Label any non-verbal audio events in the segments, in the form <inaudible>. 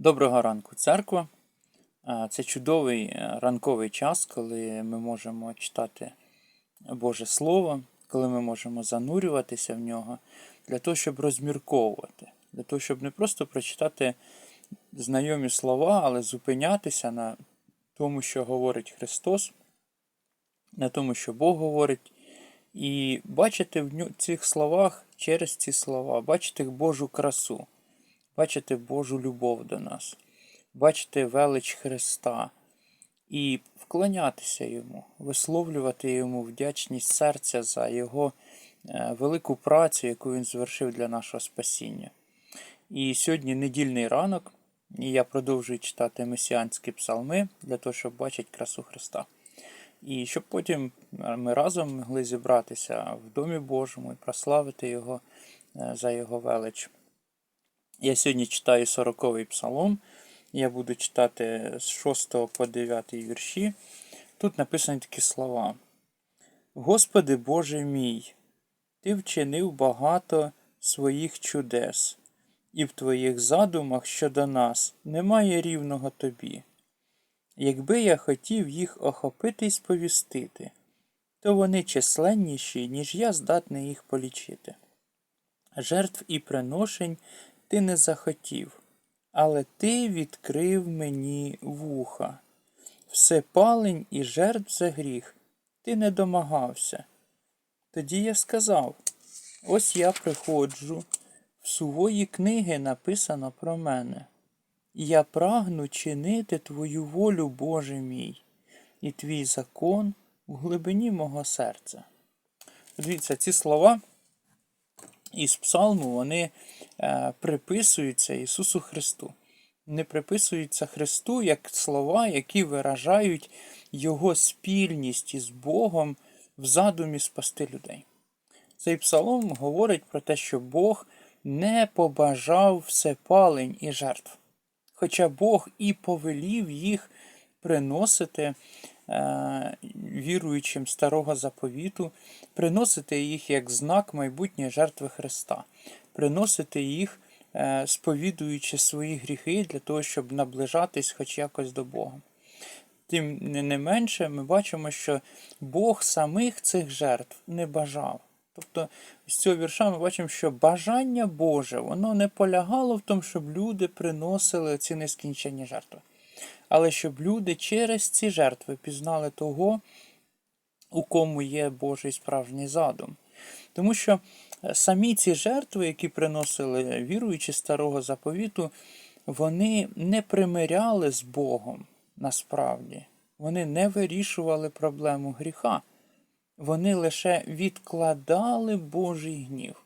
Доброго ранку, церква. Це чудовий е, ранковий час, коли ми можемо читати Боже Слово, коли ми можемо занурюватися в нього для того, щоб розмірковувати, для того, щоб не просто прочитати знайомі слова, але зупинятися на тому, що говорить Христос, на тому, що Бог говорить, і бачити в цих словах через ці слова, бачити Божу красу бачити Божу любов до нас, бачити велич Христа і вклонятися Йому, висловлювати Йому вдячність серця за Його е, велику працю, яку Він звершив для нашого спасіння. І сьогодні недільний ранок, і я продовжую читати месіанські псалми для того, щоб бачити красу Христа. І щоб потім е, ми разом могли зібратися в Домі Божому і прославити Його е, за Його велич. Я сьогодні читаю 40-й псалом. Я буду читати з 6 по 9 вірші. Тут написані такі слова. Господи Боже мій, Ти вчинив багато своїх чудес, і в Твоїх задумах щодо нас немає рівного Тобі. Якби я хотів їх охопити й сповістити, то вони численніші, ніж я здатний їх полічити. Жертв і приношень ти не захотів, але ти відкрив мені вуха. Все палень і жертв за гріх ти не домагався. Тоді я сказав: ось я приходжу, в сувої книги написано про мене. Я прагну чинити Твою волю, Боже мій, і твій закон у глибині мого серця. Дивіться, ці слова із псалму вони приписуються Ісусу Христу. Не приписуються Христу як слова, які виражають Його спільність із Богом в задумі спасти людей. Цей псалом говорить про те, що Бог не побажав всепалень і жертв. Хоча Бог і повелів їх приносити е, віруючим старого заповіту, приносити їх як знак майбутньої жертви Христа, приносити їх, е, сповідуючи свої гріхи для того, щоб наближатись хоч якось до Бога. Тим не менше, ми бачимо, що Бог самих цих жертв не бажав. Тобто з цього вірша ми бачимо, що бажання Боже воно не полягало в тому, щоб люди приносили ці нескінченні жертви, але щоб люди через ці жертви пізнали того, у кому є Божий справжній задум. Тому що самі ці жертви, які приносили віруючі старого заповіту, вони не примиряли з Богом насправді. Вони не вирішували проблему гріха. Вони лише відкладали Божий гнів.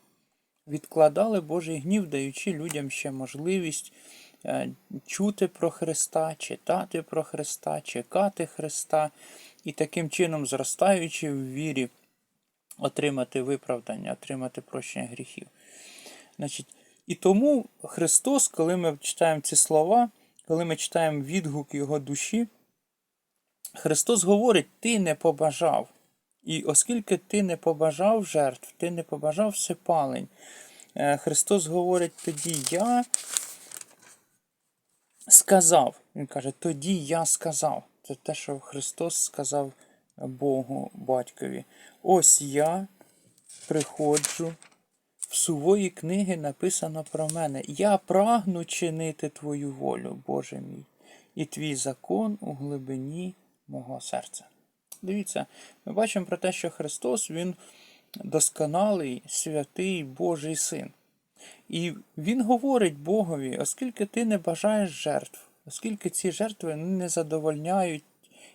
Відкладали Божий гнів, даючи людям ще можливість е, чути про Христа, читати про Христа, чекати Христа і таким чином, зростаючи в вірі, отримати виправдання, отримати прощення гріхів. Значить, І тому Христос, коли ми читаємо ці слова, коли ми читаємо відгук Його душі, Христос говорить: Ти не побажав. І оскільки ти не побажав жертв, ти не побажав всепалень, е, Христос говорить тоді я сказав. Він каже, тоді я сказав. Це те, що Христос сказав Богу батькові. Ось я приходжу. В сувої книги написано про мене. Я прагну чинити Твою волю, Боже мій, і твій закон у глибині мого серця. Дивіться, ми бачимо про те, що Христос Він досконалий, святий Божий син. І Він говорить Богові, оскільки ти не бажаєш жертв, оскільки ці жертви не задовольняють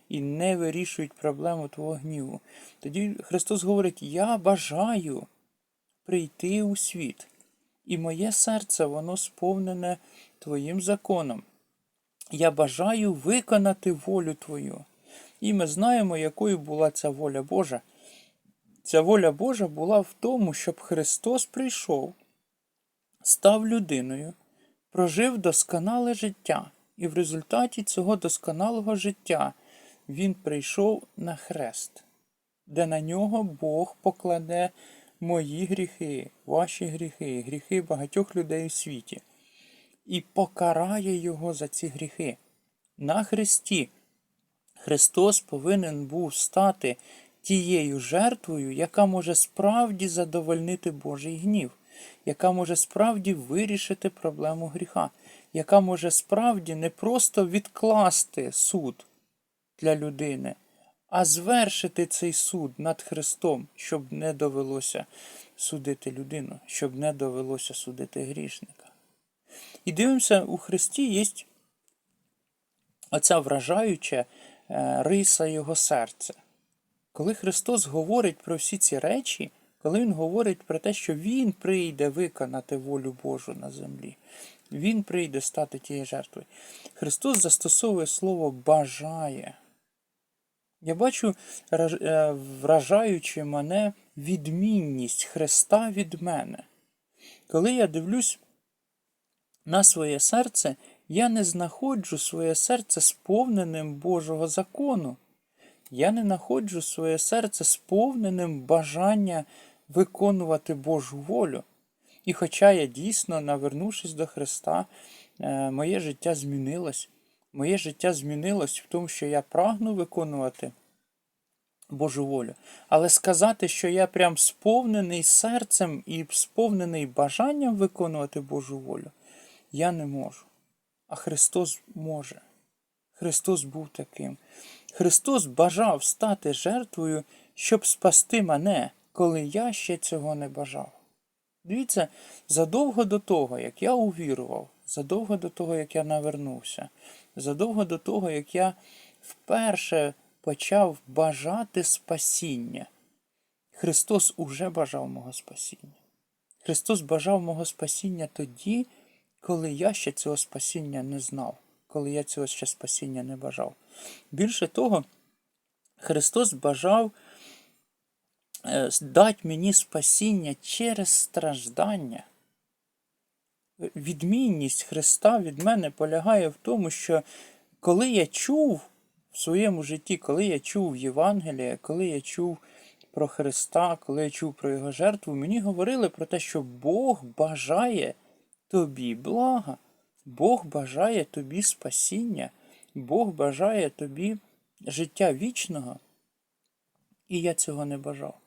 і не вирішують проблему твого гніву. Тоді Христос говорить: Я бажаю прийти у світ, і моє серце, воно сповнене Твоїм законом. Я бажаю виконати волю Твою. І ми знаємо, якою була ця воля Божа. Ця воля Божа була в тому, щоб Христос прийшов, став людиною, прожив досконале життя, і в результаті цього досконалого життя Він прийшов на хрест, де на нього Бог покладе мої гріхи, ваші гріхи, гріхи багатьох людей у світі. і покарає його за ці гріхи. На Христі Христос повинен був стати тією жертвою, яка може справді задовольнити Божий гнів, яка може справді вирішити проблему гріха, яка може справді не просто відкласти суд для людини, а звершити цей суд над Христом, щоб не довелося судити людину, щоб не довелося судити грішника. І дивимося, у Христі є оця вражаюча е, риса Його серця. Коли Христос говорить про всі ці речі, коли Він говорить про те, що Він прийде виконати волю Божу на землі, Він прийде стати тією жертвою. Христос застосовує слово бажає. Я бачу, е, вражаючи мене відмінність Христа від мене. Коли я дивлюсь на своє серце, я не знаходжу своє серце сповненим Божого закону. Я не знаходжу своє серце сповненим бажання виконувати Божу волю. І хоча я дійсно, навернувшись до Христа, е, моє життя змінилось. Моє життя змінилось в тому, що я прагну виконувати Божу волю. Але сказати, що я прям сповнений серцем і сповнений бажанням виконувати Божу волю, я не можу. А Христос може. Христос був таким. Христос бажав стати жертвою, щоб спасти мене, коли я ще цього не бажав. Дивіться, задовго до того, як я увірував, задовго до того, як я навернувся, задовго до того, як я вперше почав бажати спасіння, Христос уже бажав мого спасіння. Христос бажав мого спасіння тоді, коли я ще цього спасіння не знав, коли я цього ще спасіння не бажав. Більше того, Христос бажав е, дати мені спасіння через страждання. Відмінність Христа від мене полягає в тому, що коли я чув в своєму житті, коли я чув Євангеліє, коли я чув про Христа, коли я чув про Його жертву, мені говорили про те, що Бог бажає тобі блага, Бог бажає тобі спасіння, Бог бажає тобі життя вічного, і я цього не бажав.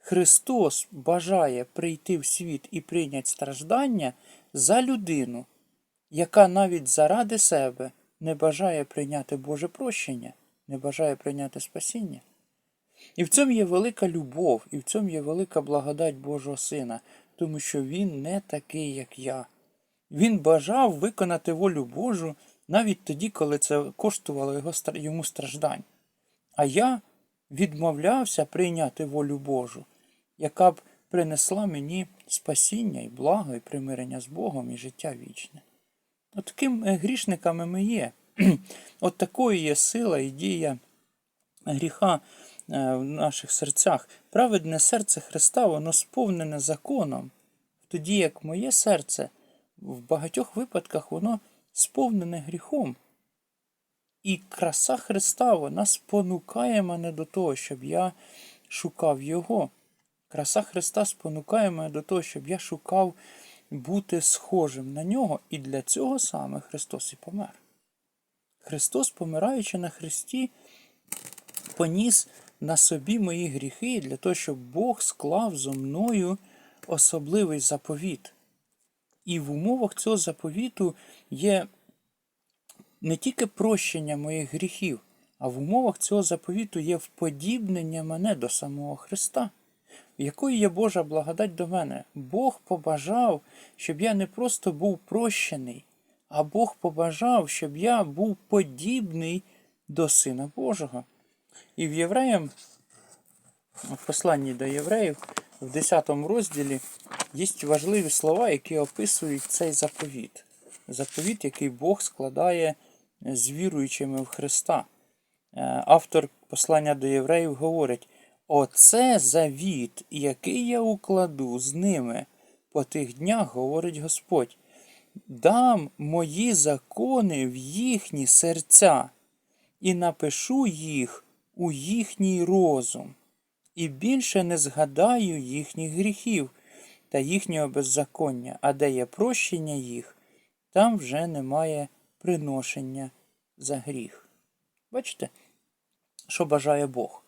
Христос бажає прийти в світ і прийняти страждання за людину, яка навіть заради себе не бажає прийняти Боже прощення, не бажає прийняти спасіння. І в цьому є велика любов, і в цьому є велика благодать Божого Сина, тому що Він не такий, як я. Він бажав виконати волю Божу навіть тоді, коли це коштувало йому страждань. А я відмовлявся прийняти волю Божу, яка б принесла мені спасіння і благо, і примирення з Богом і життя вічне. От таким е, грішниками ми є. <clears throat> От такою є сила і дія гріха е, в наших серцях. Праведне серце Христа, воно сповнене законом, тоді як моє серце в багатьох випадках воно сповнене гріхом. І краса Христа вона спонукає мене до того, щоб я шукав Його. Краса Христа спонукає мене до того, щоб я шукав бути схожим на нього, і для цього саме Христос і помер. Христос, помираючи на Христі, поніс на собі мої гріхи для того, щоб Бог склав зо мною особливий заповіт. І в умовах цього заповіту є не тільки прощення моїх гріхів, а в умовах цього заповіту є вподібнення мене до самого Христа. Якою є Божа благодать до мене? Бог побажав, щоб я не просто був прощений, а Бог побажав, щоб я був подібний до Сина Божого. І в Євреям, в посланні до євреїв, в 10 розділі є важливі слова, які описують цей заповіт. Заповіт, який Бог складає з віруючими в Христа. Е, Автор послання до євреїв говорить: Оце завіт, який я укладу з ними по тих днях, говорить Господь. Дам мої закони в їхні серця і напишу їх у їхній розум, і більше не згадаю їхніх гріхів та їхнього беззаконня, а де є прощення їх, там вже немає приношення за гріх. Бачите, що бажає Бог?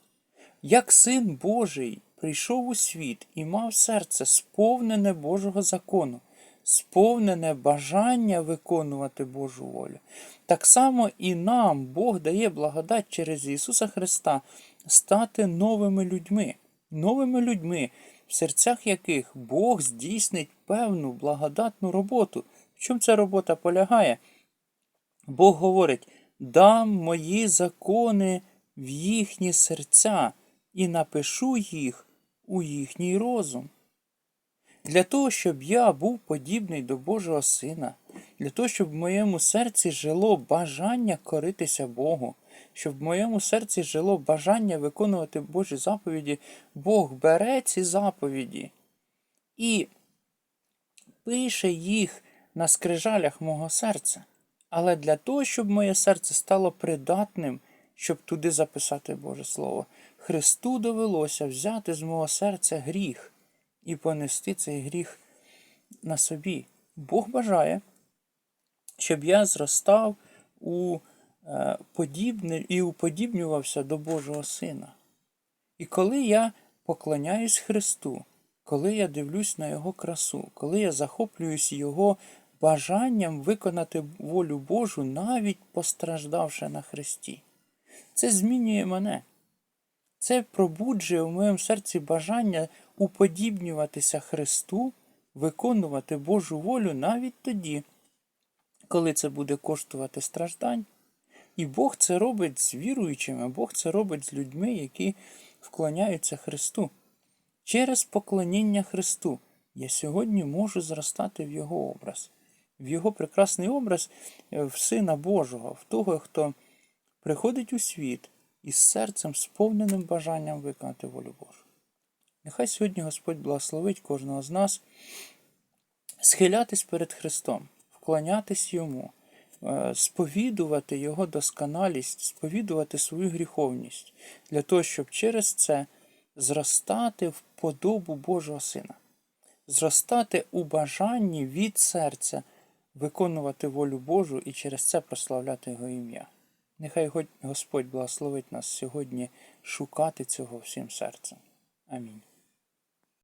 Як син Божий прийшов у світ і мав серце сповнене Божого закону, сповнене бажання виконувати Божу волю, так само і нам Бог дає благодать через Ісуса Христа стати новими людьми, новими людьми, в серцях яких Бог здійснить певну благодатну роботу. В чому ця робота полягає? Бог говорить: дам мої закони в їхні серця і напишу їх у їхній розум. Для того, щоб я був подібний до Божого Сина, для того, щоб в моєму серці жило бажання коритися Богу, щоб в моєму серці жило бажання виконувати Божі заповіді, Бог бере ці заповіді і пише їх на скрижалях мого серця. Але для того, щоб моє серце стало придатним, щоб туди записати Боже Слово, Христу довелося взяти з мого серця гріх і понести цей гріх на собі. Бог бажає, щоб я зростав у е, подібне і уподібнювався до Божого Сина. І коли я поклоняюсь Христу, коли я дивлюсь на Його красу, коли я захоплююсь Його бажанням виконати волю Божу, навіть постраждавши на Христі, це змінює мене. Це пробуджує в моєму серці бажання уподібнюватися Христу, виконувати Божу волю навіть тоді, коли це буде коштувати страждань. І Бог це робить з віруючими, Бог це робить з людьми, які вклоняються Христу. Через поклоніння Христу я сьогодні можу зростати в Його образ, в Його прекрасний образ е, в Сина Божого, в того, хто приходить у світ із серцем, сповненим бажанням виконати волю Божу. Нехай сьогодні Господь благословить кожного з нас схилятись перед Христом, вклонятись Йому, е, сповідувати Його досконалість, сповідувати свою гріховність, для того, щоб через це зростати в подобу Божого Сина, зростати у бажанні від серця виконувати волю Божу і через це прославляти Його ім'я. Нехай Господь благословить нас сьогодні шукати цього всім серцем. Амінь.